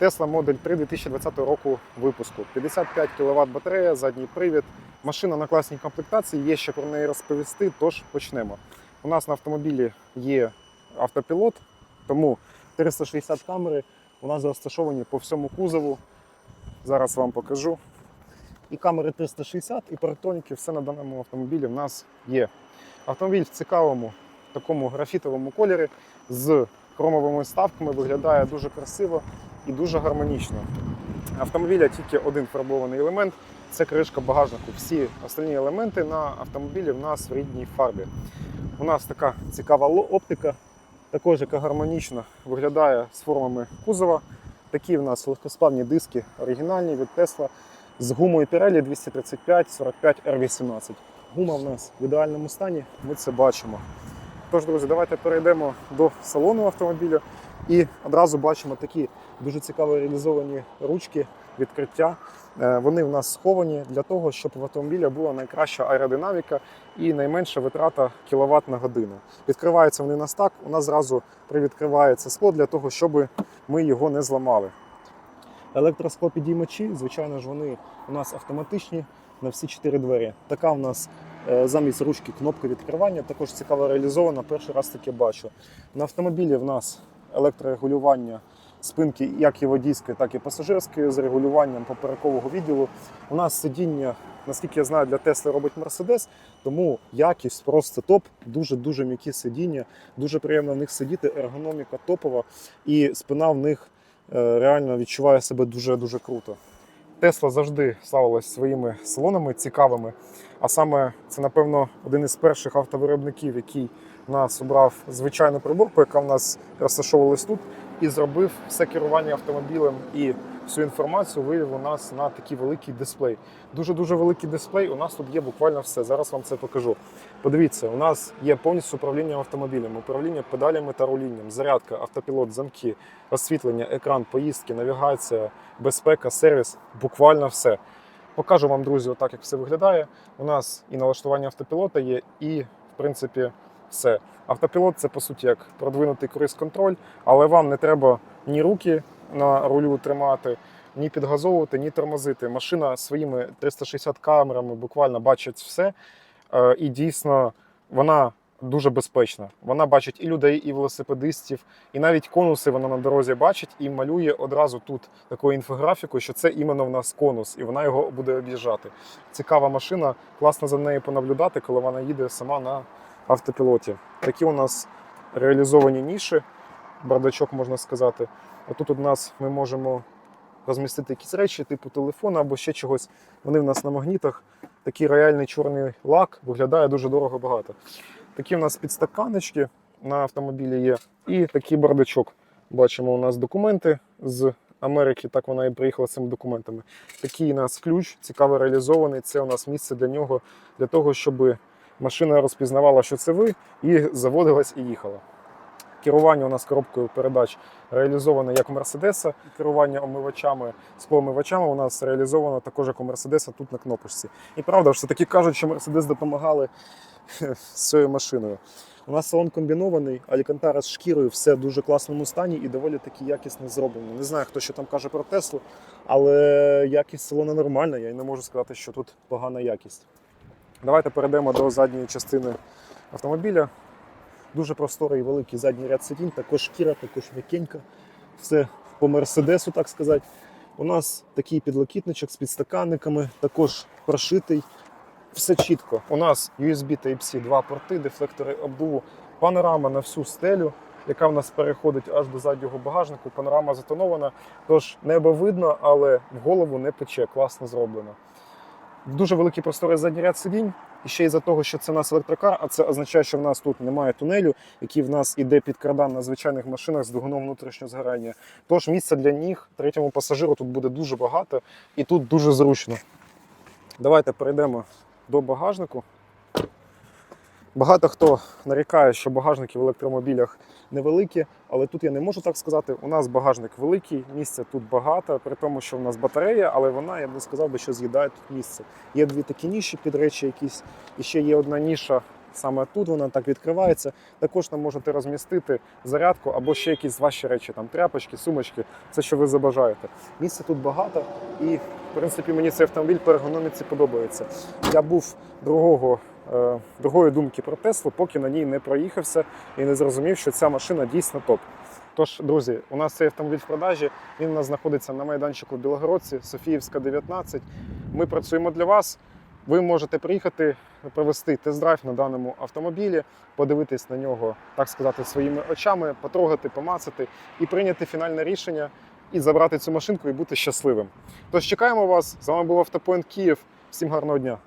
Tesla Model 3 2020 року випуску. 55 кВт батарея, задній привід. Машина на класній комплектації, є ще про неї розповісти, тож почнемо. У нас на автомобілі є автопілот, тому 360 камери у нас розташовані по всьому кузову. Зараз вам покажу. І камери 360, і парктроніки, все на даному автомобілі в нас є. Автомобіль в цікавому такому графітовому кольорі з хромовими ставками виглядає дуже красиво і дуже гармонічно. Автомобіля тільки один фарбований елемент це кришка багажнику. Всі остальні елементи на автомобілі в нас в рідній фарбі. У нас така цікава оптика, також яка гармонічно виглядає з формами кузова. Такі в нас легкосплавні диски оригінальні від Tesla з гумою Pirelli 235 45 R18. Гума в нас в ідеальному стані, ми це бачимо. Тож, друзі, давайте перейдемо до салону автомобіля і одразу бачимо такі дуже цікаво реалізовані ручки відкриття. Е, Вони в нас сховані для того, щоб в автомобіля була найкраща аеродинаміка і найменша витрата кіловат на годину. Відкриваються вони на стак, у нас зразу привідкривається скло для того, щоб ми його не зламали. Електросклопідіймачі, звичайно ж, вони у нас автоматичні на всі чотири двері. Така в нас замість ручки кнопка відкривання, також цікаво реалізована. Перший раз таке бачу. На автомобілі в нас електрорегулювання спинки як і водійської, так і пасажирської з регулюванням поперекового відділу. У нас сидіння, наскільки я знаю, для Тесли робить Mercedes, тому якість просто топ, дуже-дуже м'які сидіння, дуже приємно в них сидіти, ергономіка топова, і спина в них е, реально відчуває себе дуже-дуже круто. Тесла завжди славилась своїми салонами цікавими. А саме це, напевно, один із перших автовиробників, який нас обрав звичайну приборку, яка в нас розташовувалась тут, і зробив все керування автомобілем і всю інформацію вивів у нас на такий великий дисплей. Дуже дуже великий дисплей. У нас тут є буквально все. Зараз вам це покажу. Подивіться, у нас є повністю управління автомобілем, управління педалями та рулінням, зарядка, автопілот, замки, освітлення, екран, поїздки, навігація, безпека, сервіс буквально все. Покажу вам, друзі, отак, як все виглядає. У нас і налаштування автопілота є, і, в принципі, все. Автопілот це по суті як продвинутий круїз-контроль, але вам не треба ні руки на рулю тримати, ні підгазовувати, ні тормозити. Машина своїми 360 камерами буквально бачить все. Е, І дійсно вона дуже безпечна. Вона бачить і людей, і велосипедистів, і навіть конуси вона на дорозі бачить і малює одразу тут таку інфографіку, що це іменно в нас конус, і вона його буде об'їжджати. Цікава машина, класно за нею понаблюдати, коли вона їде сама на автопілоті. Такі у нас реалізовані ніші, бардачок можна сказати. Отут у нас ми можемо розмістити якісь речі, типу телефона або ще чогось. Вони в нас на магнітах. Такий реальний чорний лак виглядає дуже дорого багато. Такі у нас підстаканочки на автомобілі є. І такий бардачок. Бачимо, у нас документи з Америки, так вона і приїхала з цими документами. Такий у нас ключ, цікаво реалізований. Це у нас місце для нього, для того, щоб машина розпізнавала, що це ви, і заводилась і їхала. Керування у нас коробкою передач реалізоване як у Мерседеса. Керування омивачами, склоомивачами у нас реалізовано також як у Мерседеса тут на кнопочці. І правда, все таки кажуть, що Мерседес допомагали з цією машиною. У нас салон комбінований, алікантара з шкірою, все в дуже класному стані і доволі таки якісно зроблено. Не знаю, хто що там каже про Теслу, але якість салону нормальна, я й не можу сказати, що тут погана якість. Давайте перейдемо до задньої частини автомобіля. Дуже просторий великий задній ряд сидінь, також шкіра, також м'якенька. Все по мерседесу, так сказати. У нас такий підлокітничок з підстаканниками, також прошитий. Все чітко. У нас USB Type-C, два порти, дефлектори обдуву, панорама на всю стелю, яка в нас переходить аж до заднього багажнику. Панорама затонована, тож небо видно, але в голову не пече. Класно зроблено. Дуже великі простори задній ряд сидінь. І ще й за того, що це у нас електрокар, а це означає, що в нас тут немає тунелю, який в нас іде під кардан на звичайних машинах з двигуном внутрішнього згорання. Тож місця для ніг третьому пасажиру тут буде дуже багато і тут дуже зручно. Давайте перейдемо до багажнику. Багато хто нарікає, що багажники в електромобілях невеликі, але тут я не можу так сказати. У нас багажник великий, місця тут багато, при тому, що в нас батарея, але вона, я б не сказав би, що з'їдає тут місце. Є дві такі ніші під речі якісь, і ще є одна ніша саме тут вона так відкривається. Також там можете розмістити зарядку або ще якісь ваші речі, там тряпочки, сумочки, це що ви забажаєте. Місця тут багато, і в принципі мені цей автомобіль по ергономіці подобається. Я був другого. Е, Другої думки про Теслу, поки на ній не проїхався і не зрозумів, що ця машина дійсно топ. Тож, друзі, у нас цей автомобіль в продажі. Він у нас знаходиться на майданчику в Білогородці, Софіївська, 19. Ми працюємо для вас. Ви можете приїхати провести тест-драйв на даному автомобілі, подивитись на нього, так сказати, своїми очами, потрогати, помацати і прийняти фінальне рішення і забрати цю машинку і бути щасливим. Тож чекаємо вас. З вами був Автопоінт Київ. Всім гарного дня!